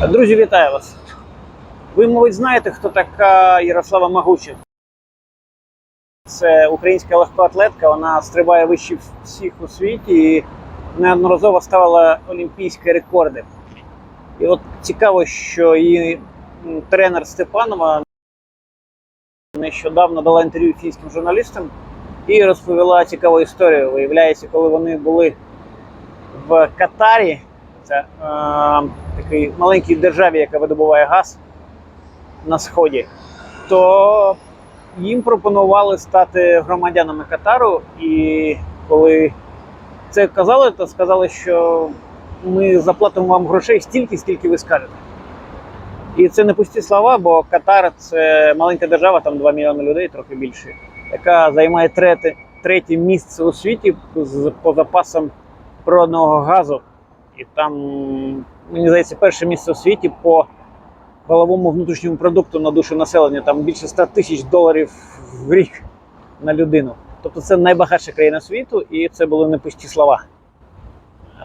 Друзі, вітаю вас. Ви, мабуть, знаєте, хто така Ярослава Магуча. Це українська легкоатлетка, вона стрибає вище всіх у світі і неодноразово ставила олімпійські рекорди. І от цікаво, що її тренер Степанова нещодавно дала інтерв'ю фінським журналістам і розповіла цікаву історію. Виявляється, коли вони були в Катарі, це е, такій маленькій державі, яка видобуває газ на сході, то їм пропонували стати громадянами Катару. І коли це казали, то сказали, що ми заплатимо вам грошей стільки, скільки ви скажете. І це не пусті слова, бо Катар це маленька держава, там 2 мільйони людей, трохи більше, яка займає третє, третє місце у світі по запасам природного газу. І там, мені здається, перше місце у світі по головому внутрішньому продукту на душу населення. Там більше 100 тисяч доларів в рік на людину. Тобто це найбагатша країна світу, і це були не пусті слова.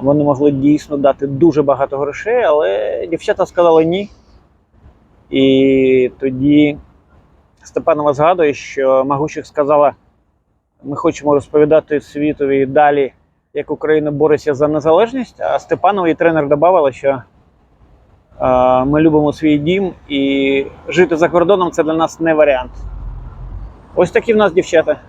Вони могли дійсно дати дуже багато грошей, але дівчата сказали ні. І тоді Степанова згадує, що Магущик сказала: ми хочемо розповідати світові далі, як Україна бореться за незалежність. А Степанова і тренер додавала, що ми любимо свій дім і жити за кордоном це для нас не варіант. Ось такі в нас дівчата.